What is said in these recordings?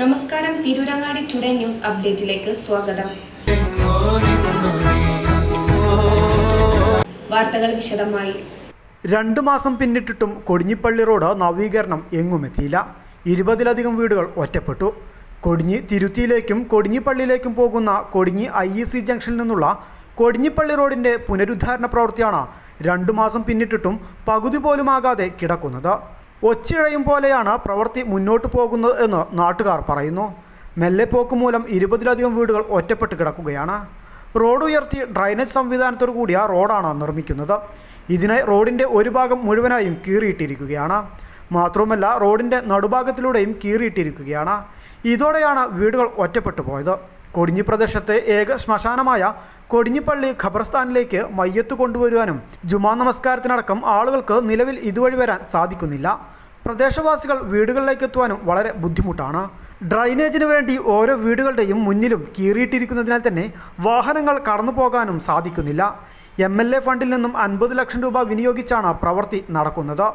നമസ്കാരം. Tirurangadi today news അപ്ഡേറ്റിലേക്ക് സ്വാഗതം. വാർത്തകൾ വിശദമായി. രണ്ടു മാസം പിന്നിട്ടിട്ടും കൊടിഞ്ഞിപ്പള്ളി റോഡ് നവീകരണം എങ്ങുമെത്തിയില്ല ഇരുപതിലധികം വീടുകൾ ഒറ്റപ്പെട്ടു. കൊടിഞ്ഞി തിരുത്തിയിലേക്കും കൊടിഞ്ഞിപ്പള്ളിയിലേക്കും പോകുന്ന കൊടിഞ്ഞി ഐ ഇ സി ജംഗ്ഷനിൽ നിന്നുള്ള കൊടിഞ്ഞിപ്പള്ളി റോഡിന്റെ പുനരുദ്ധാരണ പ്രവൃത്തിയാണ് രണ്ടു മാസം പിന്നിട്ടിട്ടും പകുതി പോലുമാകാതെ കിടക്കുന്നത്. ഒച്ചിഴയും പോലെയാണ് പ്രവൃത്തി മുന്നോട്ട് പോകുന്നത് എന്ന് നാട്ടുകാർ പറയുന്നു. മെല്ലെപ്പോക്ക് മൂലം ഇരുപതിലധികം വീടുകൾ ഒറ്റപ്പെട്ട് കിടക്കുകയാണ്. റോഡ് ഉയർത്തി ഡ്രൈനേജ് സംവിധാനത്തോടു കൂടിയ റോഡാണ് നിർമ്മിക്കുന്നത്. ഇതിനായി റോഡിന്റെ ഒരു ഭാഗം മുഴുവനായും കീറിയിട്ടിരിക്കുകയാണ്. മാത്രവുമല്ല റോഡിന്റെ നടുഭാഗത്തിലൂടെയും കീറിയിട്ടിരിക്കുകയാണ്. ഇതോടെയാണ് വീടുകൾ ഒറ്റപ്പെട്ടു പോയത്. കൊടിഞ്ഞി പ്രദേശത്തെ ഏക ശ്മശാനമായ കൊടിഞ്ഞിപ്പള്ളി ഖബർസ്ഥാനിലേക്ക് മയ്യത്ത് കൊണ്ടുവരുവാനും ജുമാ നമസ്കാരത്തിനടക്കം ആളുകൾക്ക് നിലവിൽ ഇതുവഴി വരാൻ സാധിക്കുന്നില്ല. പ്രദേശവാസികൾ വീടുകളിലേക്ക് എത്തുവാനും വളരെ ബുദ്ധിമുട്ടാണ്. ഡ്രൈനേജിന് വേണ്ടി ഓരോ വീടുകളുടെയും മുന്നിലും കീറിയിട്ടിരിക്കുന്നതിനാൽ തന്നെ വാഹനങ്ങൾ കടന്നു പോകാനും സാധിക്കുന്നില്ല. എം എൽ എ ഫണ്ടിൽ നിന്നും അൻപത് ലക്ഷം രൂപ വിനിയോഗിച്ചാണ് പ്രവൃത്തി നടക്കുന്നത്.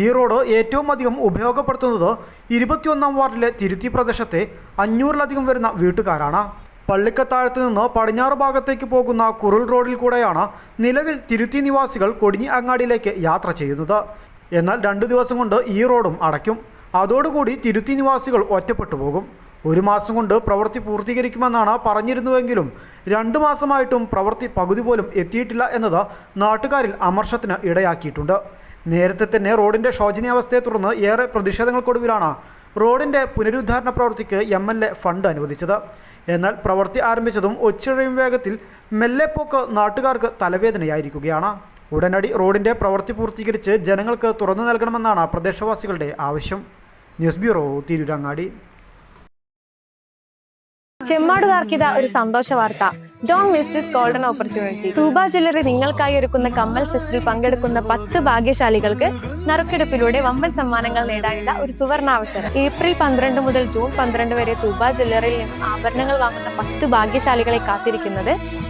ഈ റോഡ് ഏറ്റവും അധികം ഉപയോഗപ്പെടുത്തുന്നത് ഇരുപത്തിയൊന്നാം വാർഡിലെ തിരുത്തി പ്രദേശത്തെ അഞ്ഞൂറിലധികം വരുന്ന വീട്ടുകാരാണ്. പള്ളിക്കത്താഴത്ത് നിന്ന് പടിഞ്ഞാറ് ഭാഗത്തേക്ക് പോകുന്ന കുറുൾ റോഡിൽ കൂടെയാണ് നിലവിൽ തിരുത്തി നിവാസികൾ കൊടിഞ്ഞി അങ്ങാടിയിലേക്ക് യാത്ര ചെയ്യുന്നത്. എന്നാൽ രണ്ടു ദിവസം കൊണ്ട് ഈ റോഡും അടയ്ക്കും. അതോടുകൂടി തിരുത്തി നിവാസികൾ ഒറ്റപ്പെട്ടു പോകും. ഒരു മാസം കൊണ്ട് പ്രവൃത്തി പൂർത്തീകരിക്കുമെന്നാണ് പറഞ്ഞിരുന്നുവെങ്കിലും രണ്ട് മാസമായിട്ടും പ്രവൃത്തി പകുതി പോലും എത്തിയിട്ടില്ല എന്നത് നാട്ടുകാരിൽ അമർഷത്തിന് ഇടയാക്കിയിട്ടുണ്ട്. നേരത്തെ തന്നെ റോഡിന്റെ ശോചനീയാവസ്ഥയെ തുടർന്ന് ഏറെ പ്രതിഷേധങ്ങൾക്കൊടുവിലാണ് റോഡിന്റെ പുനരുദ്ധാരണ പ്രവൃത്തിക്ക് എം എൽ എ ഫണ്ട് അനുവദിച്ചത്. എന്നാൽ പ്രവൃത്തി ആരംഭിച്ചതും ഒച്ചിഴയും വേഗത്തിൽ മെല്ലെപ്പോക്ക് നാട്ടുകാർക്ക് തലവേദനയായിരിക്കുകയാണ്. ഉടനടി റോഡിന്റെ പ്രവൃത്തി പൂർത്തീകരിച്ച് ജനങ്ങൾക്ക് തുറന്നു നൽകണമെന്നാണ് പ്രദേശവാസികളുടെ ആവശ്യം. News bureau Tirurangadi. ചെമ്മാടുകാർക്കിത ഒരു സന്തോഷ വാർത്ത. Don't miss this golden opportunity Thooba jewellery നിങ്ങൾക്കായി ഒരുക്കുന്ന കമ്മൽ ഫെസ്റ്റിൽ പങ്കെടുക്കുന്ന പത്ത് ഭാഗ്യശാലികൾക്ക് നറുക്കെടുപ്പിലൂടെ വമ്പൻ സമ്മാനങ്ങൾ നേടാനുള്ള ഒരു സുവർണാവസരം ഏപ്രിൽ പന്ത്രണ്ട് മുതൽ ജൂൺ പന്ത്രണ്ട് വരെ തൂബ ജ്വല്ലറിയിൽ നിന്നും ആഭരണങ്ങൾ വാങ്ങുന്ന പത്ത് ഭാഗ്യശാലികളെ കാത്തിരിക്കുന്നത്